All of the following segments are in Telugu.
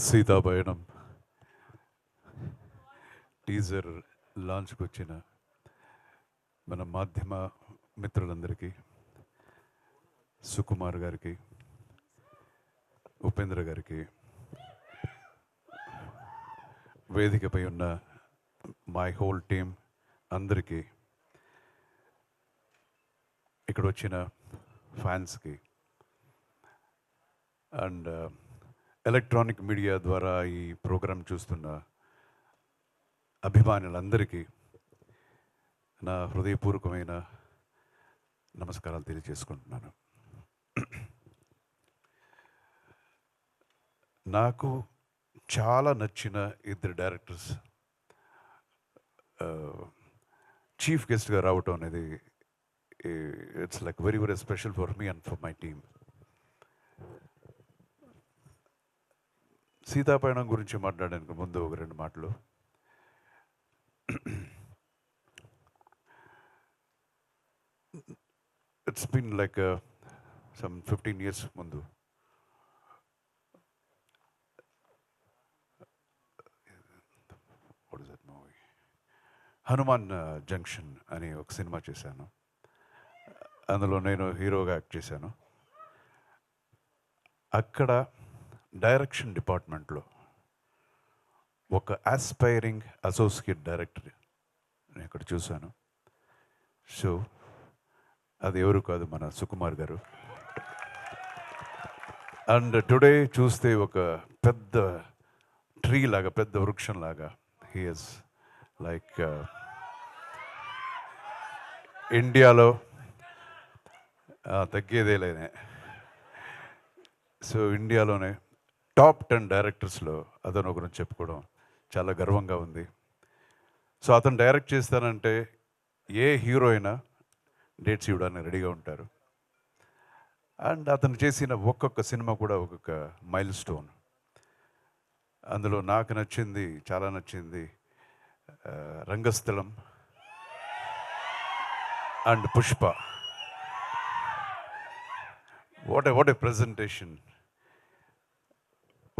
సీతాపయణం టీజర్ లాంచ్కి వచ్చిన మన మాధ్యమ మిత్రులందరికీ సుకుమార్ గారికి ఉపేంద్ర గారికి వేదికపై ఉన్న మై హోల్ టీమ్ అందరికీ ఇక్కడ వచ్చిన ఫ్యాన్స్కి అండ్ ఎలక్ట్రానిక్ మీడియా ద్వారా ఈ ప్రోగ్రాం చూస్తున్న అభిమానులందరికీ నా హృదయపూర్వకమైన నమస్కారాలు తెలియజేసుకుంటున్నాను. నాకు చాలా నచ్చిన ఇద్దరు డైరెక్టర్స్ చీఫ్ గెస్ట్గా రావటం అనేది it's like very very special for me and for my team. Seethapayanam గురించి మాట్లాడడానికి ముందు ఒక రెండు మాటలు. It's been like some fifteen years ముందు. హనుమాన్ జంక్షన్ uh, అని ఒక సినిమా చేశాను. అందులో నేను హీరోగా యాక్ట్ చేశాను. అక్కడ డైరెక్షన్ డిపార్ట్మెంట్లో ఒక ఆస్పైరింగ్ అసోసియేట్ డైరెక్టర్ నేను ఇక్కడ చూశాను. సో అది ఎవరు కాదు మన సుకుమార్ గారు. అండ్ టుడే చూస్తే ఒక పెద్ద ట్రీ లాగా పెద్ద వృక్షం లాగా హీఎస్ లైక్ ఇండియాలో తగ్గేదే తగ్గేదేలేనే సో ఇండియాలోనే టాప్ టెన్ డైరెక్టర్స్లో అతను ఒకరిని చెప్పుకోవడం చాలా గర్వంగా ఉంది. సో అతను డైరెక్ట్ చేస్తానంటే ఏ హీరో అయినా డేట్స్ ఇవ్వడానికి రెడీగా ఉంటారు. అండ్ అతను చేసిన ఒక్కొక్క సినిమా కూడా ఒక్కొక్క మైల్ స్టోన్. అందులో నాకు నచ్చింది చాలా నచ్చింది Rangasthalam and Pushpa. What a what a presentation.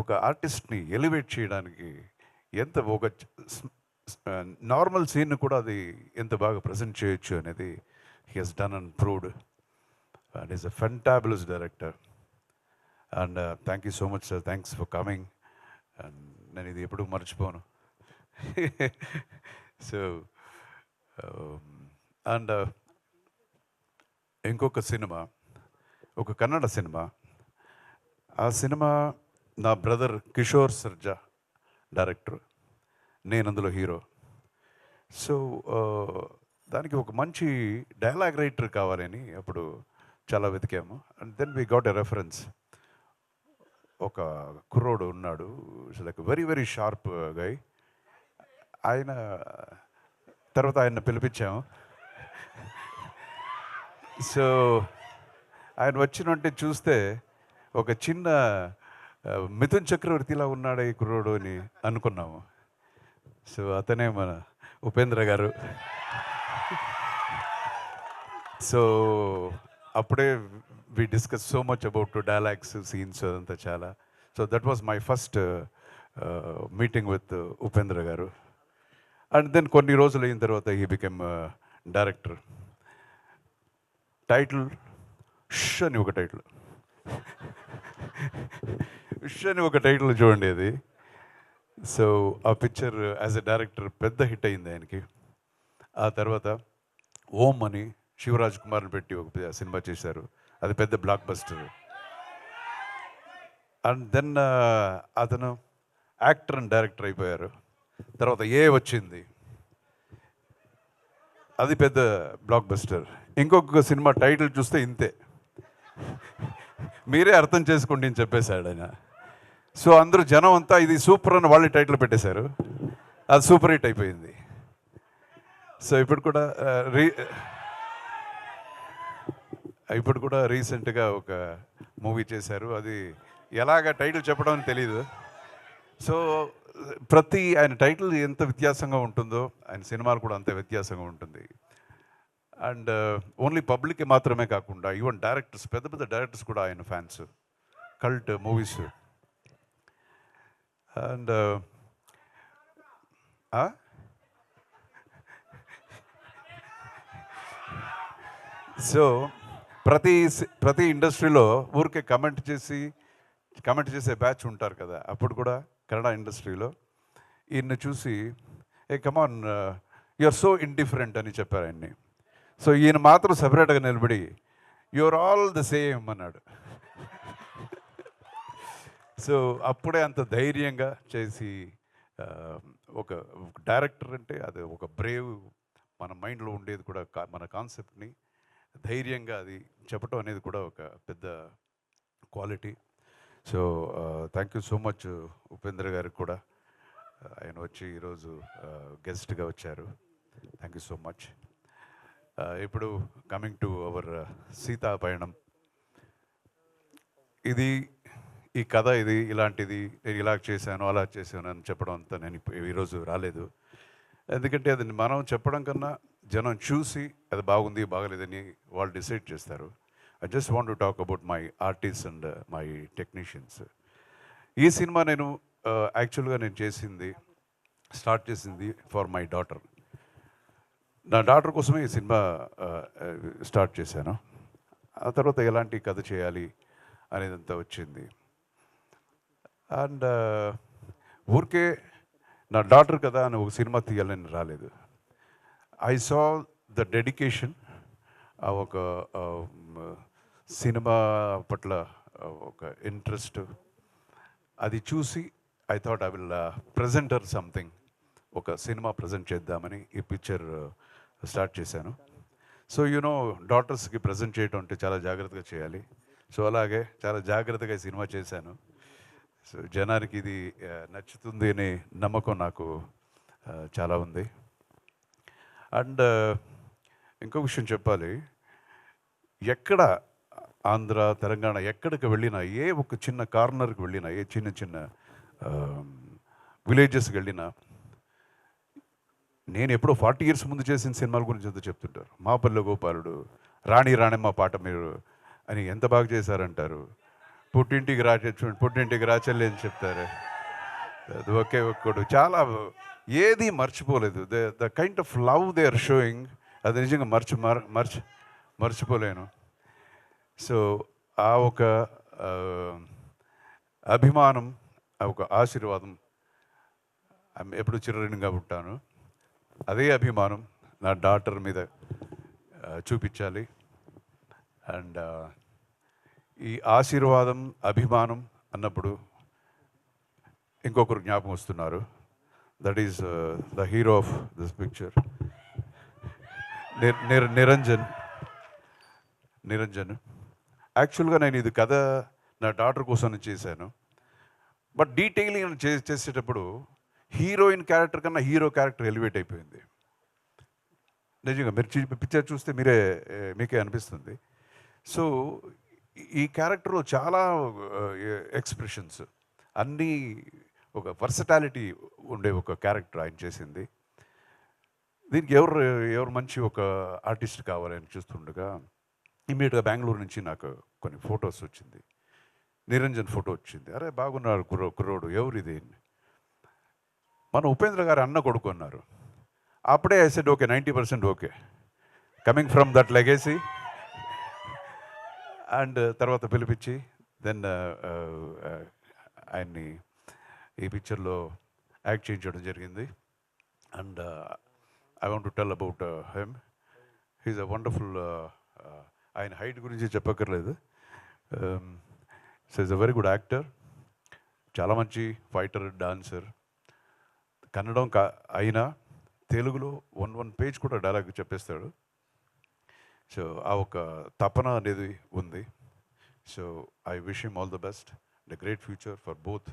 ఒక ఆర్టిస్ట్ని ఎలివేట్ చేయడానికి ఎంత ఒక నార్మల్ సీన్ కూడా అది ఎంత బాగా ప్రజెంట్ చేయొచ్చు అనేది he he's done and proved. And is a fantabulous director. And uh, thank you so much sir. Thanks for coming. And నేను ఇది ఎప్పుడూ మర్చిపోను. సో um, అండ్ uh, ఇంకొక సినిమా ఒక కన్నడ సినిమా. ఆ సినిమా నా బ్రదర్ కిషోర్ సర్జా డైరెక్టర్. నేను అందులో హీరో. సో దానికి ఒక మంచి డైలాగ్ రైటర్ కావాలని అప్పుడు చాలా వెతికాము. And then we got a reference. ఒక కుర్రోడు ఉన్నాడు. Like very very sharp guy ఆయన తర్వాత ఆయన పిలిపించాము. సో ఆయన వచ్చినట్టే చూస్తే ఒక చిన్న మిథున్ చక్రవర్తిలా ఉన్నాడు ఈ కుర్రోడు అని అనుకున్నాము. సో అతనే మన ఉపేంద్ర గారు. సో అప్పుడే we discuss so much about dialogues scenes అదంతా చాలా. So that was my first meeting with Upendra garu. And then కొన్ని రోజులు అయిన తర్వాత ఈ బికెమ్ డైరెక్టర్ టైటిల్ ష్ అని ఒక టైటిల్ విషయాన్ని అని ఒక టైటిల్ చూడండి అది. సో ఆ పిక్చర్ యాజ్ ఎ డైరెక్టర్ పెద్ద హిట్ అయింది ఆయనకి. ఆ తర్వాత ఓం అని శివరాజ్ కుమార్ని పెట్టి ఒక పెద్ద సినిమా చేశారు. అది పెద్ద బ్లాక్ బస్టర్ అండ్ దెన్ అతను యాక్టర్ అండ్ డైరెక్టర్ అయిపోయారు. తర్వాత ఏ వచ్చింది? అది పెద్ద బ్లాక్ బస్టర్ ఇంకొక సినిమా టైటిల్ చూస్తే ఇంతే. మీరే అర్థం చేసుకోండి అని చెప్పేశాడు ఆయన. సో అందరూ జనం అంతా ఇది సూపర్ అని వాళ్ళే టైటిల్ పెట్టేశారు. అది సూపర్ హిట్ అయిపోయింది. సో ఇప్పుడు కూడా రీ ఇప్పుడు కూడా రీసెంట్గా ఒక మూవీ చేశారు. అది ఎలాగ టైటిల్ చెప్పడం అని తెలియదు సో ప్రతి ఆయన టైటిల్ ఎంత వ్యత్యాసంగా ఉంటుందో ఆయన సినిమాలు కూడా అంత వ్యత్యాసంగా ఉంటుంది. అండ్ uh, ఓన్లీ పబ్లిక్ మాత్రమే కాకుండా ఈవెన్ డైరెక్టర్స్ పెద్ద పెద్ద డైరెక్టర్స్ కూడా ఆయన fans cult movies and so uh, ప్రతి ప్రతి ఇండస్ట్రీలో ఊరికే కమెంట్ చేసి కమెంట్ చేసే బ్యాచ్ ఉంటారు కదా అప్పుడు కూడా కన్నడ ఇండస్ట్రీలో. ఈయన్ని చూసి hey come on are so indifferent అని చెప్పారు ఆయన్ని. సో ఈయన మాత్రం సపరేట్గా నిలబడి యువర్ ఆల్ ద సేమ్ అన్నాడు. సో అప్పుడే అంత ధైర్యంగా చేసి ఒక డైరెక్టర్ అంటే అది ఒక బ్రేవ్ మన మైండ్లో ఉండేది కూడా కా- మన కాన్సెప్ట్ని ధైర్యంగా అది చెప్పటం అనేది కూడా ఒక పెద్ద quality. So thank you so much Upendra గారికి కూడా. ఆయన వచ్చి ఈరోజు గెస్ట్గా వచ్చారు. Thank you so much. ఇప్పుడు coming to our Seetha Payanam ఇది ఈ కథ ఇది ఇలాంటిది నేను ఇలా చేశాను అలా చేశాను అని చెప్పడం అంతా నేను ఈరోజు రాలేదు. ఎందుకంటే అది మనం చెప్పడం కన్నా జనం చూసి అది బాగుంది బాగలేదని వాళ్ళు డిసైడ్ చేస్తారు. I just want to talk about my artist and my technicians ఈ సినిమా నేను uh, యాక్చువల్గా నేను చేసింది స్టార్ట్ చేసింది ఫర్ మై డాటర్ నా డాటర్ కోసమే ఈ సినిమా uh, స్టార్ట్ చేశాను. ఆ తర్వాత ఎలాంటి కథ చేయాలి అనేదంతా వచ్చింది. అండ్ ఊరికే నా డాటర్ కదా అని ఒక సినిమా తీయాలని రాలేదు. ఐ సా ద డెడికేషన్ ఆ ఒక సినిమా పట్ల ఒక ఇంట్రెస్ట్. అది చూసి I thought I will presenter something. ఒక సినిమా ప్రజెంట్ చేద్దామని ఈ పిక్చర్ స్టార్ట్ చేశాను. సో యూనో డాటర్స్కి ప్రజెంట్ చేయటం అంటే చాలా జాగ్రత్తగా చేయాలి. సో అలాగే చాలా జాగ్రత్తగా ఈ సినిమా చేశాను. సో జనానికి ఇది నచ్చుతుంది అనే నమ్మకం నాకు చాలా ఉంది. అండ్ ఇంకో విషయం చెప్పాలి. ఎక్కడ ఆంధ్ర తెలంగాణ ఎక్కడికి వెళ్ళినా ఏ ఒక చిన్న కార్నర్కి వెళ్ళినా ఏ చిన్న చిన్న విలేజెస్కి వెళ్ళినా నేను ఎప్పుడో ఫార్టీ ఇయర్స్ ముందు చేసిన సినిమాల గురించి అంతా చెప్తుంటారు. మా పల్లె గోపాలుడు రాణి రాణమ్మ పాట మీరు అని ఎంత బాగా చేశారంటారు? పుట్టింటికి రా చూడండి పుట్టింటికి రా చెల్లి అని చెప్తారు. అది ఒకే ఒక్కడు చాలా ఏది మర్చిపోలేదు. The the kind of love they are showing అది నిజంగా మర్చి మర మర్చి మర్చిపోలేను. సో ఆ ఒక అభిమానం ఆ ఒక ఆశీర్వాదం ఎప్పుడు చిరరణిగా ఉంటాను. అదే అభిమానం నా డాటర్ మీద చూపించాలి. అండ్ ఈ ఆశీర్వాదం అభిమానం అన్నప్పుడు ఇంకొకరు జ్ఞాపకం వస్తున్నారు. That is the hero of this picture Niranjan. Niranjan. యాక్చువల్గా నేను ఇది కథ నా డాటర్ కోసం చేశాను. బట్ డీటెయిలింగ్ చే చేసేటప్పుడు హీరోయిన్ క్యారెక్టర్ కన్నా హీరో క్యారెక్టర్ ఎలివేట్ అయిపోయింది. నిజంగా మీరు పిక్చర్ చూస్తే మీరే మీకే అనిపిస్తుంది. సో ఈ క్యారెక్టర్లో చాలా ఎక్స్ప్రెషన్స్. అన్నీ ఒక వర్సటాలిటీ ఉండే ఒక క్యారెక్టర్ ఆయన చేసింది. దీనికి ఎవరు ఎవరు మంచి ఒక ఆర్టిస్ట్ కావాలని చూస్తుండగా ఇమీడియట్గా బెంగళూరు నుంచి నాకు కొన్ని ఫొటోస్ వచ్చింది. నిరంజన్ ఫోటో వచ్చింది. అరే బాగున్నారు కుర్రో కుర్రోడు ఎవరు ఇది? మన ఉపేంద్ర గారు అన్న కొడుకున్నారు అప్పుడే I said okay ninety percent okay. Coming from that legacy. And తర్వాత పిలిపించి దెన్ uh, uh, ఆయన్ని ఈ పిక్చర్లో యాక్ట్ చేయించడం జరిగింది. And I want to tell about him he's a wonderful ఆయన హైట్ గురించి చెప్పక్కర్లేదు. So is a very good actor చాలా మంచి ఫైటర్ డాన్సర్ కన్నడం కా అయినా తెలుగులో వన్ వన్ పేజ్ కూడా డైలాగ్ చెప్పేస్తాడు. సో ఆ ఒక తపన అనేది ఉంది. So I wish him all the best and great future for both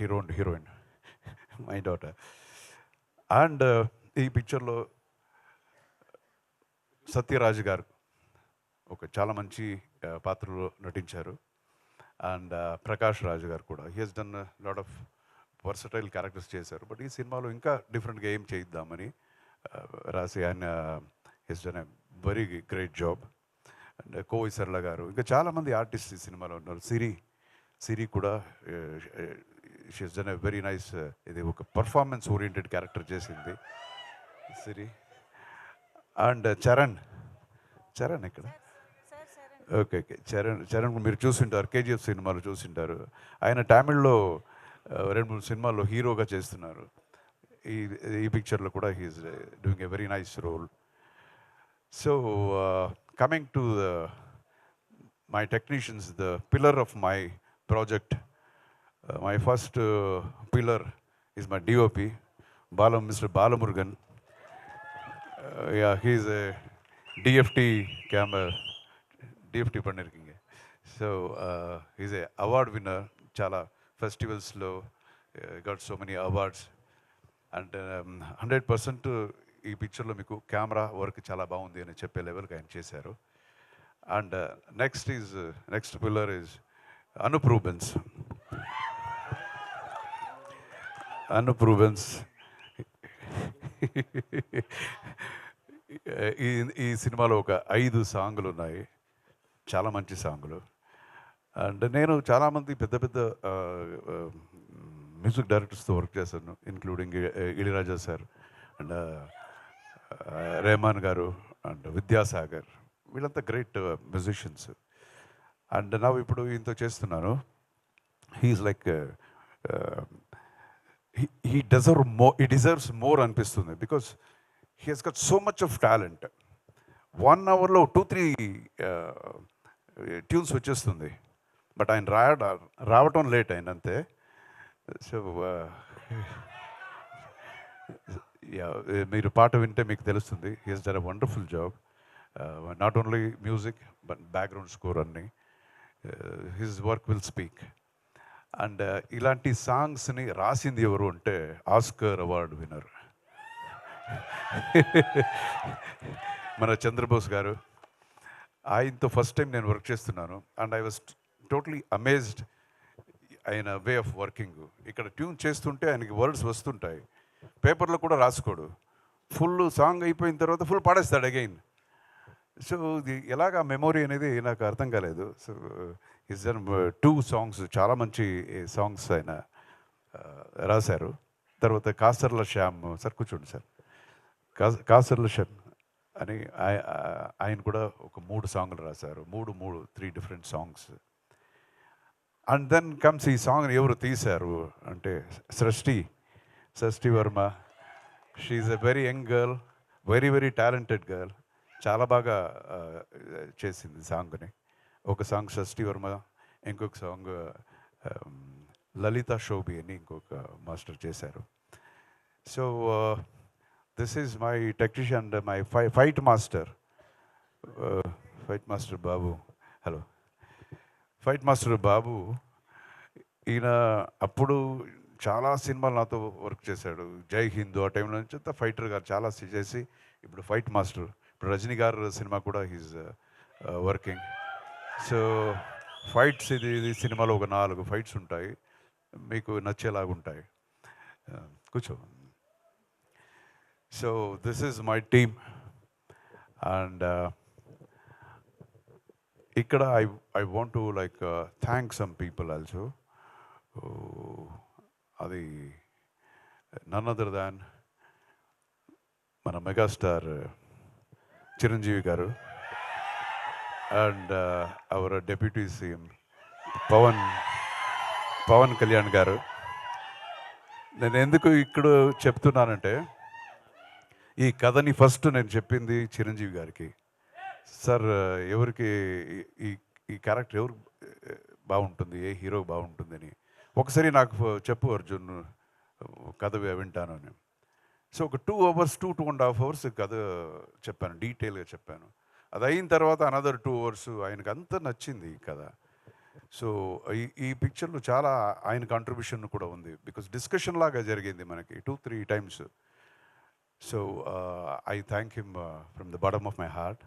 hero and heroine my daughter. And ఈ పిక్చర్లో సత్యరాజ్ గారు ఒక చాలా మంచి పాత్రలో నటించారు. అండ్ ప్రకాష్ రాజు గారు కూడా. He he's done lot of versatile characters చేశారు. బట్ ఈ సినిమాలో ఇంకా డిఫరెంట్గా ఏం చేయిద్దామని రాసి ఆయన he's done very great job. And Kovai Sarala garu. ఇంకా చాలామంది ఆర్టిస్ట్ ఈ సినిమాలో ఉన్నారు. సిరి సిరి కూడా she's done a very nice ఇది ఒక పర్ఫార్మెన్స్ ఓరియంటెడ్ క్యారెక్టర్ చేసింది. సిరి. అండ్ చరణ్. చరణ్ ఇక్కడ ఓకే ఓకే. చరణ్ చరణ్ మీరు చూసింటారు. కేజీఎఫ్ సినిమాలో చూసింటారు. ఆయన తమిళ్ళో రెండు మూడు సినిమాల్లో హీరోగా చేస్తున్నారు. ఈ ఈ పిక్చర్లో కూడా he's doing a very nice role So coming to the my technicians, the pillar of my project. Uh, my first uh, pillar is my DOP, Balam, Mr. Balamurgan. Uh, yeah, he's a DFT camera, DFT பண்ணிருக்கீங்க So uh, he's a award winner, చాలా festivals-లో uh, got so many awards. And hundred percent ఈ పిక్చర్లో మీకు కెమెరా వర్క్ చాలా బాగుంది అని చెప్పే లెవెల్కి ఆయన చేశారు. And next is next pillar is Anup Rubens Rubens Rubens ఈ ఈ సినిమాలో ఒక ఐదు సాంగులు ఉన్నాయి. చాలా మంచి సాంగులు అండ్ నేను చాలామంది పెద్ద పెద్ద మ్యూజిక్ డైరెక్టర్స్తో వర్క్ చేశాను including Ilaiyaraaja sir and Rahman garu and Vidyasagar వీళ్ళంతా గ్రేట్ uh, మ్యూజిషియన్స్ అండ్ నా ఇప్పుడు ఇంత చేస్తున్నాను. He's like he deserve more ఈ డిజర్వ్స్ మోర్ అనిపిస్తుంది because he has got so much of talent one అవర్లో టూ త్రీ ట్యూన్స్ వచ్చేస్తుంది. బట్ ఆయన రా రావటం లేట్ ఆయన అంతే. సో uh, మీరు పాట వింటే మీకు తెలుస్తుంది. Is there a wonderful job not only music but background score అన్ని. His work will speak and ఇలాంటి సాంగ్స్ని రాసింది ఎవరు అంటే ఆస్కర్ అవార్డు విన్నర్ మన చంద్రబోస్ గారు. ఆయనతో ఫస్ట్ టైం నేను వర్క్ చేస్తున్నాను. And I was totally amazed ఆయన వే ఆఫ్ వర్కింగ్ ఇక్కడ ట్యూన్ చేస్తుంటే ఆయనకి వర్డ్స్ వస్తుంటాయి. పేపర్లో కూడా రాసుకోడు. ఫుల్ సాంగ్ అయిపోయిన తర్వాత ఫుల్ పాడేస్తాడు అగైన్. సో ఇది ఎలాగ మెమొరీ అనేది నాకు అర్థం కాలేదు. So is then two songs చాలా మంచి సాంగ్స్ ఆయన రాశారు. తర్వాత కాసర్ల శ్యామ్ సార్ కూర్చోండి సార్. కా- కాసర్ల శ్యామ్ అని ఆయ- ఆయన కూడా ఒక మూడు సాంగ్లు రాశారు. మూడు మూడు three different songs. And then comes ఈ సాంగ్ ఎవరు తీశారు అంటే సృష్టి షష్ఠి Varma she's a very young girl very very talented girl చాలా బాగా చేసింది సాంగ్ని. ఒక సాంగ్ షష్ఠి వర్మ ఇంకొక సాంగ్ లలిత శోభి అని ఇంకొక మాస్టర్ చేశారు. So this is my technician and my phi fight master fight master Babu hello fight master Babu ఈయన అప్పుడు చాలా సినిమాలు నాతో వర్క్ చేశాడు. జై హిందూ ఆ టైంలో నుంచి ఫైటర్ గారు చాలా చేసి ఇప్పుడు ఫైట్ మాస్టర్. ఇప్పుడు రజనీ గారు సినిమా కూడా హీజ్ వర్కింగ్. సో ఫైట్స్ ఇది ఇది సినిమాలో ఒక నాలుగు ఫైట్స్ ఉంటాయి. మీకు నచ్చేలాగా ఉంటాయి. కూర్చో. So this is my team. And ఇక్కడ I I want to like thank some people also. అది నన్ అదర్ దాన్ మన megastar Chiranjeevi garu. And our deputy CM Pawan Pawan Kalyan garu. నేను ఎందుకు ఇక్కడ చెప్తున్నానంటే ఈ కథని ఫస్ట్ నేను చెప్పింది చిరంజీవి గారికి. సార్ ఎవరికి ఈ- ఈ క్యారెక్టర్ ఎవరు బాగుంటుంది ఏ హీరో బాగుంటుంది అని ఒకసారి నాకు చెప్పు అర్జున్ కథ వింటాను అని. సో ఒక two hours two two and half hours కథ చెప్పాను డీటెయిల్గా చెప్పాను. అది అయిన తర్వాత అనదర్ టూ అవర్స్ ఆయనకు అంత నచ్చింది ఈ కథ. సో ఈ ఈ పిక్చర్లో చాలా ఆయన కాంట్రిబ్యూషన్ కూడా ఉంది. బికాస్ డిస్కషన్ లాగా జరిగింది మనకి two three times so I thank him from the bottom of my heart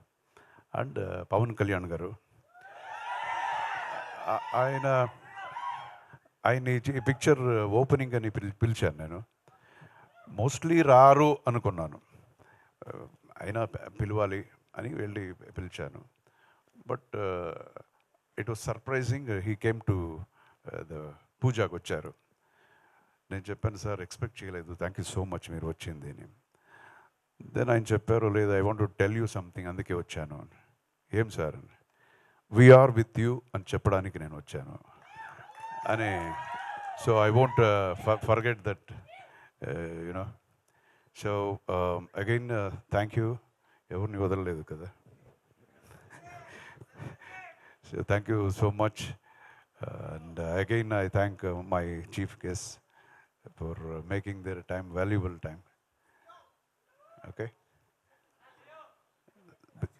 and Pawan Kalyan garu. ఆయన ఆయన ఈ పిక్చర్ ఓపెనింగ్ అని పిలి పిలిచాను నేను. మోస్ట్లీ రారు అనుకున్నాను. అయినా పిలవాలి అని వెళ్ళి పిలిచాను. But it was surprising. He came to the పూజాకి వచ్చారు. నేను చెప్పాను సార్ ఎక్స్పెక్ట్ చేయలేదు. థ్యాంక్ యూ సో మచ్ మీరు వచ్చింది అని. దెన్ ఆయన చెప్పారు లేదు I want to tell you something. అందుకే వచ్చాను అని. ఏం సార్? అని వీఆర్ విత్ యూ అని చెప్పడానికి నేను వచ్చాను. అని so I won't uh, forget that uh, you know so um, again uh, thank you. ఎవరిని వదలలేదు కదా. So thank you so much. And again I thank my chief guest for making their time valuable time okay.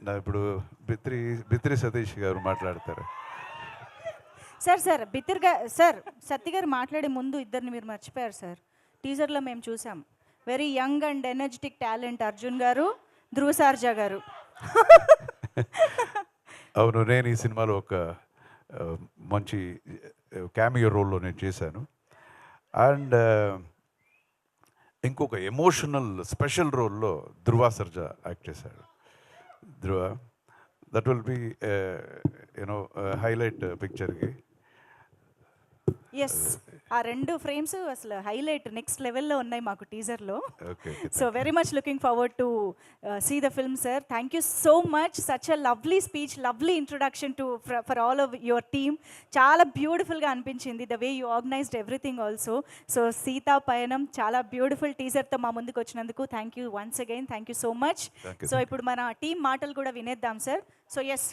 నా ఇప్పుడు బిత్రి బిత్రి సతీష్ గారు మాట్లాడతారు. సార్ సార్ బిత్తిర్ గారు సార్ సత్తి గారు మాట్లాడే ముందు ఇద్దరిని మీరు మర్చిపోయారు సార్. టీజర్లో మేము చూసాం. Very young and energetic talent Arjun garu Dhruva Sarja గారు. అవును నేను ఈ సినిమాలో ఒక మంచి క్యామియో రోల్లో నేను చేశాను. అండ్ ఇంకొక ఎమోషనల్ స్పెషల్ రోల్లో ధ్రువ సర్జా యాక్ట్ చేశాడు. Dhruva that will be you know highlight పిక్చర్కి yes ఆ రెండు ఫ్రేమ్స్ అసలు హైలైట్ నెక్స్ట్ లెవెల్లో ఉన్నాయి మాకు టీజర్లో so very much looking forward to see the film sir thank you so much such a lovely speech lovely introduction to for all of your team చాలా బ్యూటిఫుల్గా అనిపించింది the way you organised everything also so Seetha Payanam చాలా బ్యూటిఫుల్ టీజర్తో మా ముందుకు వచ్చినందుకు thank you once again thank you so much Thank you, so ఇప్పుడు మన టీం మాటలు కూడా వినేద్దాం సార్ సో ఎస్